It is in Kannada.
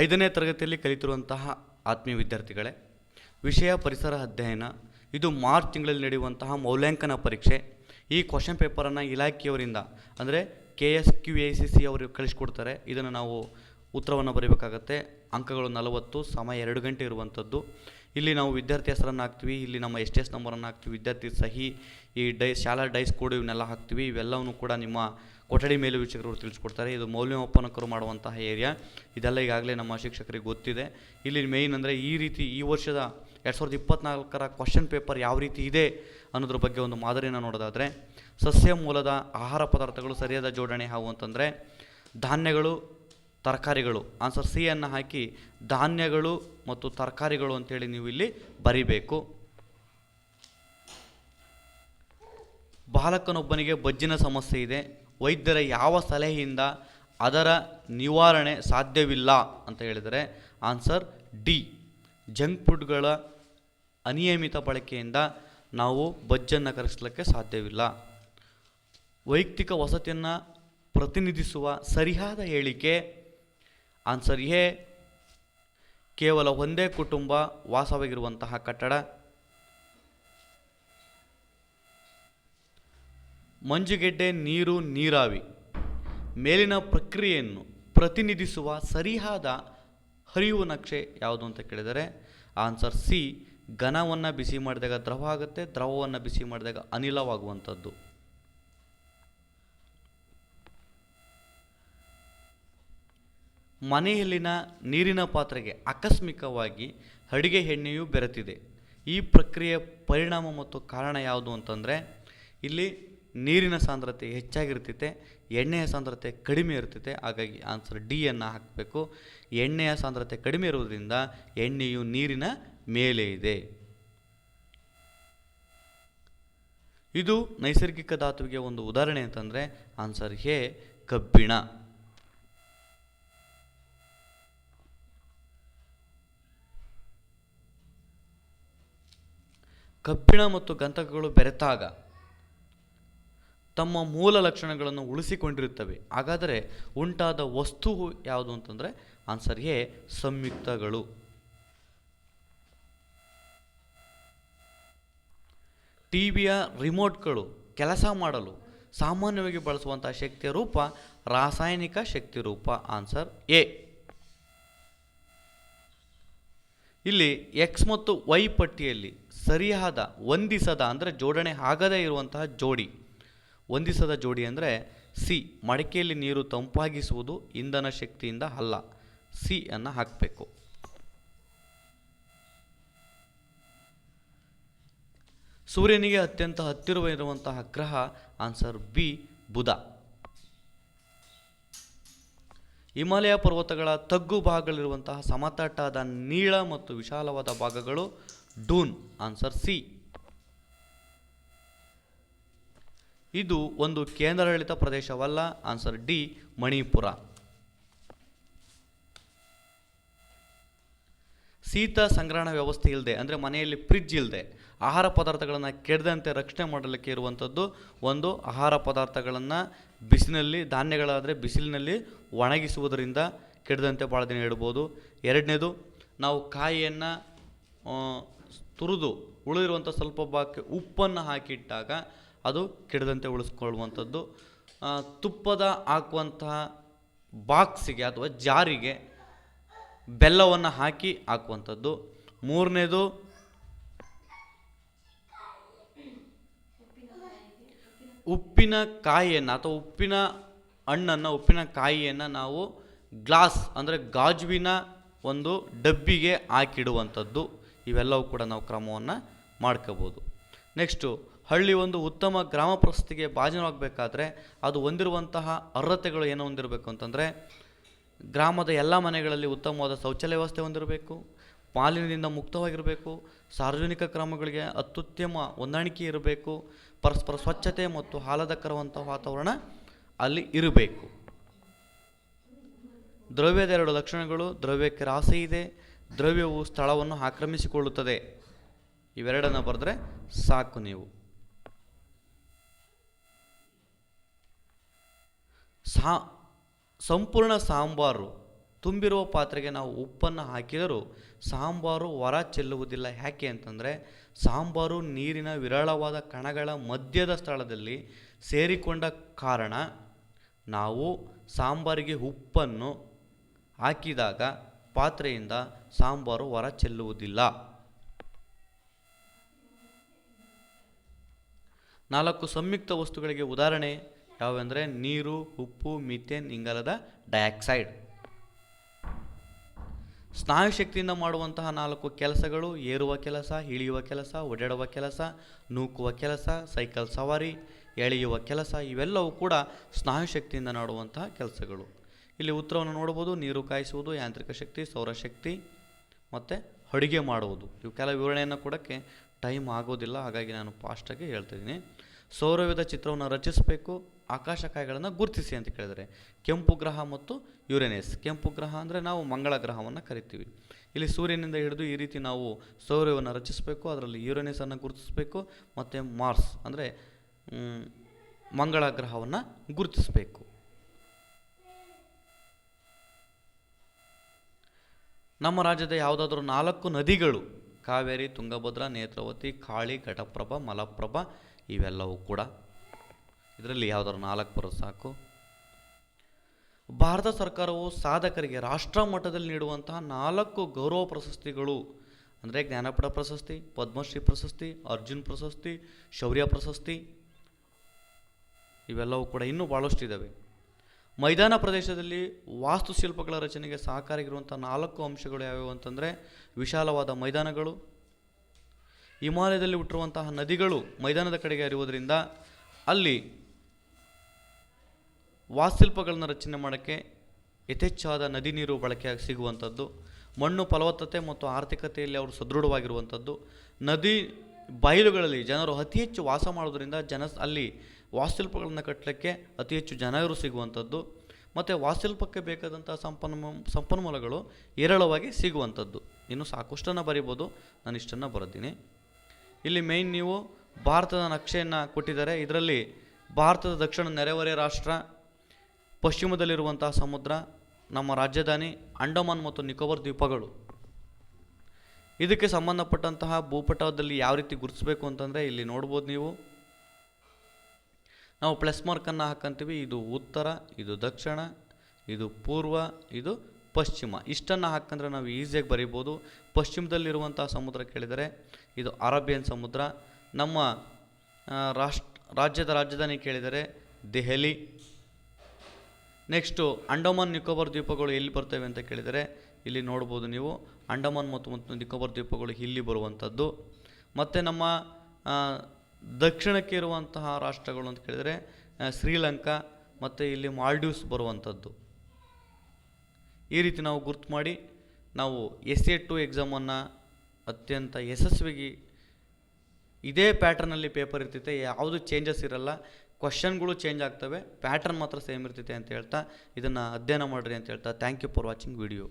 ಐದನೇ ತರಗತಿಯಲ್ಲಿ ಕಲಿತಿರುವಂತಹ ಆತ್ಮೀಯ ವಿದ್ಯಾರ್ಥಿಗಳೇ, ವಿಷಯ ಪರಿಸರ ಅಧ್ಯಯನ, ಇದು ಮಾರ್ಚ್ ತಿಂಗಳಲ್ಲಿ ನಡೆಯುವಂತಹ ಮೌಲ್ಯಾಂಕನ ಪರೀಕ್ಷೆ, ಈ ಕ್ವಶನ್ ಪೇಪರನ್ನು ಇಲಾಖೆಯವರಿಂದ, ಅಂದರೆ K S Q A C C ಅವರು ಕಳಿಸ್ಕೊಡ್ತಾರೆ. ಇದನ್ನು ನಾವು ಉತ್ತರವನ್ನು ಬರೀಬೇಕಾಗತ್ತೆ. ಅಂಕಗಳು ನಲವತ್ತು, ಸಮಯ ಎರಡು ಗಂಟೆ ಇರುವಂಥದ್ದು ಇಲ್ಲಿ ನಾವು ವಿದ್ಯಾರ್ಥಿ ಹೆಸರನ್ನು ಹಾಕ್ತೀವಿ, ಇಲ್ಲಿ ನಮ್ಮ ಎಸ್ ಟಿ ಎಸ್ ನಂಬರನ್ನು ಹಾಕ್ತೀವಿ, ವಿದ್ಯಾರ್ಥಿ ಸಹಿ, ಈ ಡೈ, ಶಾಲಾ ಡೈಸ್ ಕೋಡ್ ಇವನ್ನೆಲ್ಲ ಹಾಕ್ತೀವಿ, ಇವೆಲ್ಲವನ್ನು ಕೂಡ ನಿಮ್ಮ ಕೊಠಡಿ ಮೇಲ್ವೀಕ್ಷಕರು ತಿಳಿಸ್ಕೊಡ್ತಾರೆ. ಇದು ಮೌಲ್ಯಮಾಪನಕರು ಮಾಡುವಂತಹ ಏರಿಯಾ. ಇದೆಲ್ಲ ಈಗಾಗಲೇ ನಮ್ಮ ಶಿಕ್ಷಕರಿಗೆ ಗೊತ್ತಿದೆ. ಇಲ್ಲಿ ಮೇಯ್ನ್ ಅಂದರೆ ಈ ರೀತಿ ಈ ವರ್ಷದ ಎರಡು ಸಾವಿರದ ಇಪ್ಪತ್ನಾಲ್ಕರ ಕ್ವಶನ್ ಪೇಪರ್ ಯಾವ ರೀತಿ ಇದೆ ಅನ್ನೋದ್ರ ಬಗ್ಗೆ ಒಂದು ಮಾದರಿಯನ್ನು ನೋಡೋದಾದರೆ, ಸಸ್ಯ ಮೂಲದ ಆಹಾರ ಪದಾರ್ಥಗಳು ಸರಿಯಾದ ಜೋಡಣೆ ಹಾವು ಅಂತಂದರೆ, ಧಾನ್ಯಗಳು, ತರಕಾರಿಗಳು. ಆನ್ಸರ್ ಸಿ ಅನ್ನು ಹಾಕಿ, ಧಾನ್ಯಗಳು ಮತ್ತು ತರಕಾರಿಗಳು ಅಂತೇಳಿ ನೀವು ಇಲ್ಲಿ ಬರಿಬೇಕು. ಬಾಲಕನೊಬ್ಬನಿಗೆ ಬಜ್ಜಿನ ಸಮಸ್ಯೆ ಇದೆ. ವೈದ್ಯರ ಯಾವ ಸಲಹೆಯಿಂದ ಅದರ ನಿವಾರಣೆ ಸಾಧ್ಯವಿಲ್ಲ ಅಂತ ಹೇಳಿದರೆ ಆನ್ಸರ್ ಡಿ. ಜಂಕ್ ಫುಡ್ಗಳ ಅನಿಯಮಿತ ಬಳಕೆಯಿಂದ ನಾವು ಬಜ್ಜನ್ನು ಕರಗಿಸಲಿಕ್ಕೆ ಸಾಧ್ಯವಿಲ್ಲ. ವೈಯಕ್ತಿಕ ವಸತಿಯನ್ನು ಪ್ರತಿನಿಧಿಸುವ ಸರಿಯಾದ ಹೇಳಿಕೆ ಆನ್ಸರ್ ಎ. ಕೇವಲ ಒಂದೇ ಕುಟುಂಬ ವಾಸವಾಗಿರುವಂತಹ ಕಟ್ಟಡ. ಮಂಜುಗೆಡ್ಡೆ ನೀರು ನೀರಾವಿ. ಮೇಲಿನ ಪ್ರಕ್ರಿಯೆಯನ್ನು ಪ್ರತಿನಿಧಿಸುವ ಸರಿಯಾದ ಹರಿವು ನಕ್ಷೆ ಯಾವುದು ಅಂತ ಕೇಳಿದರೆ ಆನ್ಸರ್ ಸಿ, ಘನವನ್ನು ಬಿಸಿ ಮಾಡಿದಾಗ ದ್ರವ ಆಗುತ್ತೆ, ದ್ರವವನ್ನು ಬಿಸಿ ಮಾಡಿದಾಗ ಅನಿಲವಾಗುವಂಥದ್ದು. ಮನೆಯಲ್ಲಿನ ನೀರಿನ ಪಾತ್ರೆಗೆ ಆಕಸ್ಮಿಕವಾಗಿ ಅಡುಗೆ ಎಣ್ಣೆಯು ಬೆರೆತಿದೆ. ಈ ಪ್ರಕ್ರಿಯೆಯ ಪರಿಣಾಮ ಮತ್ತು ಕಾರಣ ಯಾವುದು ಅಂತಂದರೆ, ಇಲ್ಲಿ ನೀರಿನ ಸಾಂದ್ರತೆ ಹೆಚ್ಚಾಗಿರ್ತೈತೆ, ಎಣ್ಣೆಯ ಸಾಂದ್ರತೆ ಕಡಿಮೆ ಇರ್ತೈತೆ, ಹಾಗಾಗಿ ಆನ್ಸರ್ ಡಿಯನ್ನು ಹಾಕಬೇಕು. ಎಣ್ಣೆಯ ಸಾಂದ್ರತೆ ಕಡಿಮೆ ಇರುವುದರಿಂದ ಎಣ್ಣೆಯು ನೀರಿನ ಮೇಲೆ ಇದೆ. ಇದು ನೈಸರ್ಗಿಕ ಧಾತುವಿಗೆ ಒಂದು ಉದಾಹರಣೆ ಅಂತಂದರೆ ಆನ್ಸರ್ ಹೇ ಕಬ್ಬಿಣ. ಕಬ್ಬಿಣ ಮತ್ತು ಗಂಧಕಗಳು ಬೆರೆತಾಗ ತಮ್ಮ ಮೂಲ ಲಕ್ಷಣಗಳನ್ನು ಉಳಿಸಿಕೊಂಡಿರುತ್ತವೆ. ಹಾಗಾದರೆ ಉಂಟಾದ ವಸ್ತು ಯಾವುದು ಅಂತಂದರೆ ಆನ್ಸರ್ ಎ ಸಂಯುಕ್ತಗಳು. ಟಿವಿಯ ರಿಮೋಟ್ಗಳು ಕೆಲಸ ಮಾಡಲು ಸಾಮಾನ್ಯವಾಗಿ ಬಳಸುವಂಥ ಶಕ್ತಿಯ ರೂಪ ರಾಸಾಯನಿಕ ಶಕ್ತಿ ರೂಪ ಆನ್ಸರ್ ಎ. ಇಲ್ಲಿ ಎಕ್ಸ್ ಮತ್ತು ವೈ ಪಟ್ಟಿಯಲ್ಲಿ ಸರಿಯಾದ, ಹೊಂದಿಸದ ಅಂದರೆ ಜೋಡಣೆ ಆಗದೇ ಇರುವಂತಹ ಜೋಡಿ. ಹೊಂದಿಸದ ಜೋಡಿ ಅಂದರೆ ಸಿ ಮಡಿಕೆಯಲ್ಲಿ ನೀರು ತಂಪಾಗಿಸುವುದು ಇಂಧನ ಶಕ್ತಿಯಿಂದ ಅಲ್ಲ. ಸಿ ಅನ್ನು ಹಾಕಬೇಕು. ಸೂರ್ಯನಿಗೆ ಅತ್ಯಂತ ಹತ್ತಿರವಿರುವಂತಹ ಗ್ರಹ ಆನ್ಸರ್ ಬಿ, ಬುಧ. ಹಿಮಾಲಯ ಪರ್ವತಗಳ ತಗ್ಗು ಭಾಗಗಳಿರುವಂತಹ ಸಮತಟ್ಟಾದ ನೀಳ ಮತ್ತು ವಿಶಾಲವಾದ ಭಾಗಗಳು ಡೂನ್, ಆನ್ಸರ್ ಸಿ. ಇದು ಒಂದು ಕೇಂದ್ರಾಡಳಿತ ಪ್ರದೇಶವಲ್ಲ. Answer D Manipur. ಶೀತ ಸಂಗ್ರಹಣ ವ್ಯವಸ್ಥೆ ಇಲ್ಲದೆ ಅಂದರೆ ಮನೆಯಲ್ಲಿ ಫ್ರಿಜ್ ಇಲ್ಲದೆ ಆಹಾರ ಪದಾರ್ಥಗಳನ್ನು ಕೆಡದಂತೆ ರಕ್ಷಣೆ ಮಾಡಲಿಕ್ಕೆ ಇರುವಂಥದ್ದು ಒಂದು ಆಹಾರ ಪದಾರ್ಥಗಳನ್ನು ಬಿಸಿಲಿನಲ್ಲಿ ಧಾನ್ಯಗಳಾದರೆ ಬಿಸಿಲಿನಲ್ಲಿ ಒಣಗಿಸುವುದರಿಂದ ಕೆಡದಂತೆ ಭಾಳ ದಿನ ಇಡ್ಬೋದು. ಎರಡನೇದು, ನಾವು ಕಾಯಿಯನ್ನು ತುರಿದು ಉಳಿದಿರುವಂಥ ಸ್ವಲ್ಪ ಭಾಗಕ್ಕೆ ಉಪ್ಪನ್ನು ಹಾಕಿಟ್ಟಾಗ ಅದು ಕೆಡದಂತೆ ಉಳಿಸ್ಕೊಳ್ಳುವಂಥದ್ದು. ತುಪ್ಪದ ಹಾಕುವಂತಹ ಬಾಕ್ಸಿಗೆ ಅಥವಾ ಜಾರಿಗೆ ಬೆಲ್ಲವನ್ನು ಹಾಕಿ ಹಾಕುವಂಥದ್ದು. ಮೂರನೇದು, ಉಪ್ಪಿನ ಕಾಯಿಯನ್ನು ಅಥವಾ ಉಪ್ಪಿನ ಹಣ್ಣನ್ನು, ಉಪ್ಪಿನ ಕಾಯಿಯನ್ನು ನಾವು ಗ್ಲಾಸ್ ಅಂದರೆ ಗಾಜುವಿನ ಒಂದು ಡಬ್ಬಿಗೆ ಹಾಕಿಡುವಂಥದ್ದು. ಇವೆಲ್ಲವೂ ಕೂಡ ನಾವು ಕ್ರಮವನ್ನು ಮಾಡ್ಕೋಬೋದು. ನೆಕ್ಸ್ಟು ಹಳ್ಳಿ ಒಂದು ಉತ್ತಮ ಗ್ರಾಮ ಪ್ರಶಸ್ತಿಗೆ ಭಾಜನವಾಗಬೇಕಾದ್ರೆ ಅದು ಹೊಂದಿರುವಂತಹ ಅರ್ಹತೆಗಳು ಏನು ಹೊಂದಿರಬೇಕು ಅಂತಂದರೆ ಗ್ರಾಮದ ಎಲ್ಲ ಮನೆಗಳಲ್ಲಿ ಉತ್ತಮವಾದ ಶೌಚಾಲಯ ವ್ಯವಸ್ಥೆ ಹೊಂದಿರಬೇಕು, ಮಾಲಿನ್ಯದಿಂದ ಮುಕ್ತವಾಗಿರಬೇಕು, ಸಾರ್ವಜನಿಕ ಕ್ರಮಗಳಿಗೆ ಅತ್ಯುತ್ತಮ ಹೊಂದಾಣಿಕೆ ಇರಬೇಕು, ಪರಸ್ಪರ ಸ್ವಚ್ಛತೆ ಮತ್ತು ಆಹ್ಲಾದಕರವಂಥ ವಾತಾವರಣ ಅಲ್ಲಿ ಇರಬೇಕು. ದ್ರವ್ಯದ ಎರಡು ಲಕ್ಷಣಗಳು ದ್ರವ್ಯಕ್ಕೆ ರಾಸಿ ಇದೆ, ದ್ರವ್ಯವು ಸ್ಥಳವನ್ನು ಆಕ್ರಮಿಸಿಕೊಳ್ಳುತ್ತದೆ. ಇವೆರಡನ್ನು ಬರೆದ್ರೆ ಸಾಕು ನೀವು. ಸಾ, ಸಂಪೂರ್ಣ ಸಾಂಬಾರು ತುಂಬಿರುವ ಪಾತ್ರೆಗೆ ನಾವು ಉಪ್ಪನ್ನು ಹಾಕಿದರೂ ಸಾಂಬಾರು ಹೊರ ಚೆಲ್ಲುವುದಿಲ್ಲ. ಯಾಕೆ ಅಂತಂದರೆ ಸಾಂಬಾರು ನೀರಿನ ವಿರಳವಾದ ಕಣಗಳ ಮಧ್ಯದ ಸ್ಥಳದಲ್ಲಿ ಸೇರಿಕೊಂಡ ಕಾರಣ ನಾವು ಸಾಂಬಾರಿಗೆ ಉಪ್ಪನ್ನು ಹಾಕಿದಾಗ ಪಾತ್ರೆಯಿಂದ ಸಾಂಬಾರು ಹೊರ ಚೆಲ್ಲುವುದಿಲ್ಲ. ನಾಲ್ಕು ಸಂಯುಕ್ತ ವಸ್ತುಗಳಿಗೆ ಉದಾಹರಣೆ. ಯಾವೆಂದರೆ ನೀರು, ಉಪ್ಪು, ಮಿಥೇನ್ ಇಂಗಾಲದ ಡೈಆಕ್ಸೈಡ್. ಸ್ನಾಯು ಶಕ್ತಿಯಿಂದ ಮಾಡುವಂತಹ ನಾಲ್ಕು ಕೆಲಸಗಳು ಏರುವ ಕೆಲಸ, ಇಳಿಯುವ ಕೆಲಸ, ಒಡೆಡುವ ಕೆಲಸ, ನೂಕುವ ಕೆಲಸ, ಸೈಕಲ್ ಸವಾರಿ, ಎಳೆಯುವ ಕೆಲಸ, ಇವೆಲ್ಲವೂ ಕೂಡ ಸ್ನಾಯು ಶಕ್ತಿಯಿಂದ ಮಾಡುವಂತಹ ಕೆಲಸಗಳು. ಇಲ್ಲಿ ಉತ್ತರವನ್ನು ನೋಡ್ಬೋದು ನೀರು ಕಾಯಿಸುವುದು, ಯಾಂತ್ರಿಕ ಶಕ್ತಿ ಸೌರಶಕ್ತಿ ಮತ್ತು ಅಡುಗೆ ಮಾಡುವುದು. ಇವಕ್ಕೆಲ್ಲ ವಿವರಣೆಯನ್ನು ಕೊಡೋಕ್ಕೆ ಟೈಮ್ ಆಗೋದಿಲ್ಲ, ಹಾಗಾಗಿ ನಾನು ಫಾಸ್ಟಾಗಿ ಹೇಳ್ತಿದ್ದೀನಿ ಸೌರವ್ಯದ ಚಿತ್ರವನ್ನು ರಚಿಸಬೇಕು. ಆಕಾಶಕಾಯಗಳನ್ನು ಗುರುತಿಸಿ ಅಂತ ಕೇಳಿದರೆ, ಕೆಂಪು ಗ್ರಹ ಮತ್ತು ಯುರೇನಸ್. ಕೆಂಪು ಗ್ರಹ ಅಂದರೆ ನಾವು ಮಂಗಳ ಗ್ರಹವನ್ನು ಕರಿತೀವಿ. ಇಲ್ಲಿ ಸೂರ್ಯನಿಂದ ಹಿಡಿದು ಈ ರೀತಿ ನಾವು ಸೌರ್ಯವನ್ನು ರಚಿಸಬೇಕು, ಅದರಲ್ಲಿ ಯುರೇನಸನ್ನು ಗುರುತಿಸಬೇಕು, ಮತ್ತು ಮಾರ್ಸ್ ಅಂದರೆ ಮಂಗಳ ಗ್ರಹವನ್ನು ಗುರುತಿಸಬೇಕು. ನಮ್ಮ ರಾಜ್ಯದ ಯಾವುದಾದ್ರೂ ನಾಲ್ಕು ನದಿಗಳು, ಕಾವೇರಿ, ತುಂಗಭದ್ರಾ, ನೇತ್ರಾವತಿ ಕಾಳಿ ಘಟಪ್ರಭಾ, ಮಲಪ್ರಭಾ, ಇವೆಲ್ಲವೂ ಕೂಡ ಇದರಲ್ಲಿ ಯಾವುದಾದ್ರು ನಾಲ್ಕು ಬರೋದು ಸಾಕು. ಭಾರತ ಸರ್ಕಾರವು ಸಾಧಕರಿಗೆ ರಾಷ್ಟ್ರ ಮಟ್ಟದಲ್ಲಿ ನೀಡುವಂತಹ ನಾಲ್ಕು ಗೌರವ ಪ್ರಶಸ್ತಿಗಳು, ಅಂದರೆ ಜ್ಞಾನಪೀಠ ಪ್ರಶಸ್ತಿ, ಪದ್ಮಶ್ರೀ ಪ್ರಶಸ್ತಿ, ಅರ್ಜುನ್ ಪ್ರಶಸ್ತಿ, ಶೌರ್ಯ ಪ್ರಶಸ್ತಿ, ಇವೆಲ್ಲವೂ ಕೂಡ ಇನ್ನೂ ಭಾಳಷ್ಟು ಇದ್ದಾವೆ ಮೈದಾನ ಪ್ರದೇಶದಲ್ಲಿ ವಾಸ್ತುಶಿಲ್ಪಗಳ ರಚನೆಗೆ ಸಹಕಾರಿಗಿರುವಂಥ ನಾಲ್ಕು ಅಂಶಗಳು ಯಾವ್ಯಾವು ಅಂತಂದರೆ ವಿಶಾಲವಾದ ಮೈದಾನಗಳು, ಹಿಮಾಲಯದಲ್ಲಿ ಹುಟ್ಟಿರುವಂತಹ ನದಿಗಳು ಮೈದಾನದ ಕಡೆಗೆ ಹರಿಯುವುದರಿಂದ ಅಲ್ಲಿ ವಾಸ್ತುಶಿಲ್ಪಗಳನ್ನು ರಚನೆ ಮಾಡೋಕ್ಕೆ ಯಥೇಚ್ಛವಾದ ನದಿ ನೀರು ಬಳಕೆಯಾಗಿ ಸಿಗುವಂಥದ್ದು, ಮಣ್ಣು ಫಲವತ್ತತೆ ಮತ್ತು ಆರ್ಥಿಕತೆಯಲ್ಲಿ ಅವರು ಸದೃಢವಾಗಿರುವಂಥದ್ದು. ನದಿ ಬಯಲುಗಳಲ್ಲಿ ಜನರು ಅತಿ ಹೆಚ್ಚು ವಾಸ ಮಾಡೋದ್ರಿಂದ ಜನ ಅಲ್ಲಿ ವಾಸ್ತುಶಿಲ್ಪಗಳನ್ನು ಕಟ್ಟಲಿಕ್ಕೆ ಅತಿ ಹೆಚ್ಚು ಜನರು ಸಿಗುವಂಥದ್ದು. ಮತ್ತು ವಾಸ್ತುಶಿಲ್ಪಕ್ಕೆ ಬೇಕಾದಂಥ ಸಂಪನ್ಮೂ, ಸಂಪನ್ಮೂಲಗಳು ಹೇರಳವಾಗಿ ಸಿಗುವಂಥದ್ದು. ಇನ್ನು ಸಾಕಷ್ಟನ್ನು ಬರಿಬೋದು, ನಾನು ಇಷ್ಟನ್ನು ಬರೆದಿನಿ. ಇಲ್ಲಿ ಮೇಯ್ನ್ ನೀವು ಭಾರತದ ನಕ್ಷೆಯನ್ನು ಕೊಟ್ಟಿದ್ದಾರೆ. ಇದರಲ್ಲಿ ಭಾರತದ ದಕ್ಷಿಣ ನೆರೆಹೊರೆ ರಾಷ್ಟ್ರ ಪಶ್ಚಿಮದಲ್ಲಿರುವಂತಹ ಸಮುದ್ರ, ನಮ್ಮ ರಾಜಧಾನಿ ಅಂಡಮಾನ್ ಮತ್ತು ನಿಕೋಬಾರ್ ದ್ವೀಪಗಳು. ಇದಕ್ಕೆ ಸಂಬಂಧಪಟ್ಟಂತಹ ಭೂಪಟದಲ್ಲಿ ಯಾವ ರೀತಿ ಗುರುತಿಸಬೇಕು ಅಂತಂದರೆ ಇಲ್ಲಿ ನೋಡ್ಬೋದು ನೀವು. ನಾವು ಪ್ಲಸ್ ಮಾರ್ಕನ್ನು ಹಾಕಂತೀವಿ. ಇದು ಉತ್ತರ, ಇದು ದಕ್ಷಿಣ, ಇದು ಪೂರ್ವ, ಇದು ಪಶ್ಚಿಮ. ಇಷ್ಟನ್ನು ಹಾಕಂದ್ರೆ ನಾವು ಈಸಿಯಾಗಿ ಬರಿಬೋದು. ಪಶ್ಚಿಮದಲ್ಲಿರುವಂಥ ಸಮುದ್ರ ಕೇಳಿದರೆ ಇದು ಅರೇಬಿಯನ್ ಸಮುದ್ರ. ನಮ್ಮ ರಾಷ್ಟ್ರ, ರಾಜ್ಯದ ರಾಜಧಾನಿ ಕೇಳಿದರೆ ದೆಹಲಿ. ನೆಕ್ಸ್ಟು ಅಂಡಮಾನ್ ನಿಕೋಬಾರ್ ದ್ವೀಪಗಳು ಎಲ್ಲಿ ಬರ್ತವೆ ಅಂತ ಕೇಳಿದರೆ, ಇಲ್ಲಿ ನೋಡ್ಬೋದು ನೀವು. ಅಂಡಮಾನ್ ಮತ್ತು ಮತ್ತು ನಿಕೋಬಾರ್ ದ್ವೀಪಗಳು ಇಲ್ಲಿ ಬರುವಂಥದ್ದು. ಮತ್ತು ನಮ್ಮ ದಕ್ಷಿಣಕ್ಕೆ ಇರುವಂತಹ ರಾಷ್ಟ್ರಗಳು ಅಂತ ಕೇಳಿದರೆ ಶ್ರೀಲಂಕಾ ಮತ್ತು ಇಲ್ಲಿ ಮಾಲ್ಡೀವ್ಸ್ ಬರುವಂಥದ್ದು. ಈ ರೀತಿ ನಾವು ಗುರ್ತು ಮಾಡಿ, ನಾವು ಎಸ್ ಎ ಟು ಎಕ್ಸಾಮನ್ನು ಅತ್ಯಂತ ಯಶಸ್ವಿಯಾಗಿ ಇದೇ ಪ್ಯಾಟರ್ನಲ್ಲಿ ಪೇಪರ್ ಇರ್ತೈತೆ. ಯಾವುದು ಚೇಂಜಸ್ ಇರಲ್ಲ. ಕ್ವಶನ್ಗಳು ಚೇಂಜ್ ಆಗ್ತವೆ. ಪ್ಯಾಟರ್ನ್ ಮಾತ್ರ ಸೇಮ್ ಇರ್ತೈತೆ ಅಂತ ಹೇಳ್ತಾ ಇದನ್ನು ಅಧ್ಯಯನ ಮಾಡಿರಿ ಅಂತ ಹೇಳ್ತಾ. Thank you for watching video